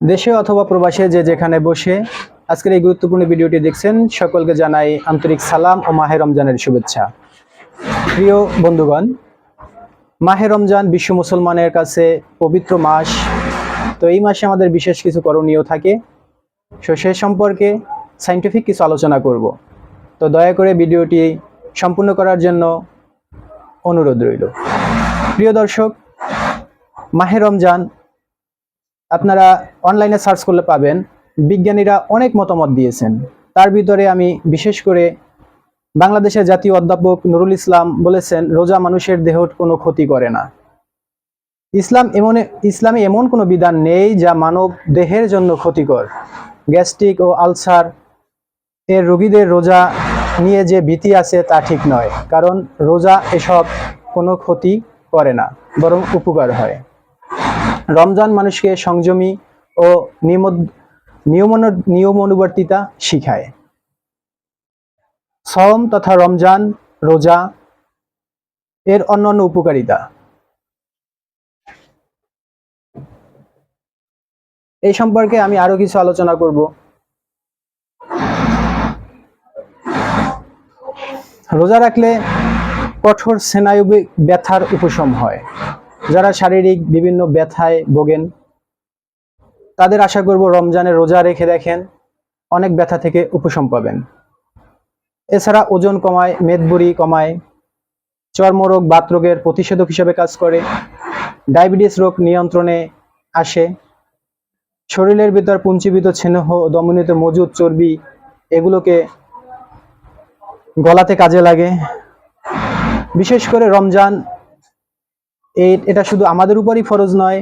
দেশে অথবা প্রবাসে যে যেখানে বসে আজকের এই গুরুত্বপূর্ণ ভিডিওটি দেখছেন, সকলকে জানাই আন্তরিক সালাম ও মাহে রমজানের শুভেচ্ছা। প্রিয় বন্ধুগণ, মাহে রমজান বিশ্ব মুসলমানের কাছে পবিত্র মাস। তো এই মাসে আমাদের বিশেষ কিছু করণীয় থাকে। সো সে সম্পর্কে সাইন্টিফিক কিছু আলোচনা করব। তো দয়া করে ভিডিওটি সম্পূর্ণ করার জন্য অনুরোধ রইল। প্রিয় দর্শক, মাহে রমজান আপনারা অনলাইনে সার্চ করলে পাবেন। বিজ্ঞানীরা অনেক মতামত দিয়েছেন। তার ভিতরে আমি বিশেষ করে বাংলাদেশের জাতীয় অধ্যাপক নুরুল ইসলাম বলেছেন, রোজা মানুষের দেহ কোনো ক্ষতি করে না। ইসলাম এমন, ইসলামে এমন কোনো বিধান নেই যা মানব দেহের জন্য ক্ষতিকর। গ্যাস্ট্রিক ও আলসার এর রোগীদের রোজা নিয়ে যে ভীতি আছে তা ঠিক নয়, কারণ রোজা এসব কোনো ক্ষতি করে না, বরং উপকার হয়। রমজান মানুষকে সংযমী ও নিয়ম নিয়মন নিয়ম অনুবর্তিতা শিখায়। সম তথা রমজান রোজা এর অন্যান্য উপকারিতা। এই সম্পর্কে আমি আরও কিছু আলোচনা করব। রোজা রাখলে কঠোর স্নায়বিক ব্যথার উপশম হয়। যারা শারীরিক বিভিন্ন ব্যথায় ভোগেন, তাদের আশা করব রমজানে রোজা রেখে দেখেন, অনেক ব্যথা থেকে উপশম পাবেন। এছাড়া ওজন কমায় মেদবুরি কমায়, চর্মরোগ, বাতরোগের প্রতিষেধক হিসেবে কাজ করে, ডায়াবেটিস রোগ নিয়ন্ত্রণে আসে, শরীরের ভিতর পুঞ্জীবিত স্নেহ দমনিত মজুদ, চর্বি এগুলোকে গলাতে কাজে লাগে। বিশেষ করে রমজান এটা শুধু আমাদের উপরই ফরজ নয়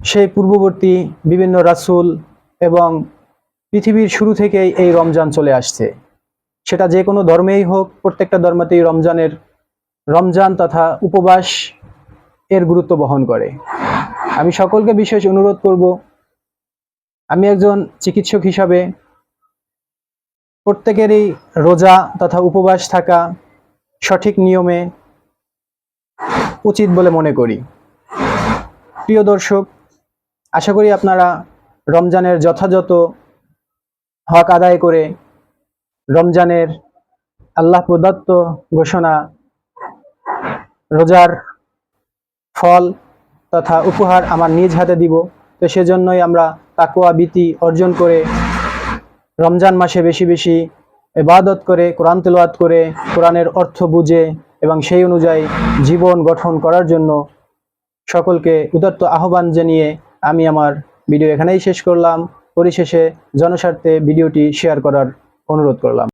সেই পূর্ববর্তী বিভিন্ন রাসুল এবং পৃথিবীর শুরু থেকেই এই রমজান চলে আসছে। সেটা যে কোনো ধর্মেই হোক, প্রত্যেকটা ধর্মতেই রমজানের রমজান তথা উপবাস এর গুরুত্ব বহন করে। আমি সকলকে বিশেষ অনুরোধ করব, আমি একজন চিকিৎসক হিসাবে প্রত্যেকেরই রোজা তথা উপবাস থাকা সঠিক নিয়মে উচিত বলে মনে করি। প্রিয় দর্শক, আশা করি আপনারা রমজানের যথাযথ হক আদায় করে রমজানের আল্লাহ প্রদত্ত ঘোষণা, রোজার ফল তথা উপহার আমার নিজ হাতে দিব। তো সেজন্যই আমরা তাকুয়া বীতি অর্জন করে রমজান মাসে বেশি বেশি ইবাদত করে, কোরআন তেলাওয়াত করে, কোরআনের অর্থ বুঝে এবং সেই অনুযায়ী জীবন গঠন করার জন্য সকলকে উদাত্ত আহ্বান জানিয়ে আমি আমার ভিডিও এখানেই শেষ করলাম। পরিশেষে জনস্বার্থে ভিডিওটি শেয়ার করার অনুরোধ করলাম।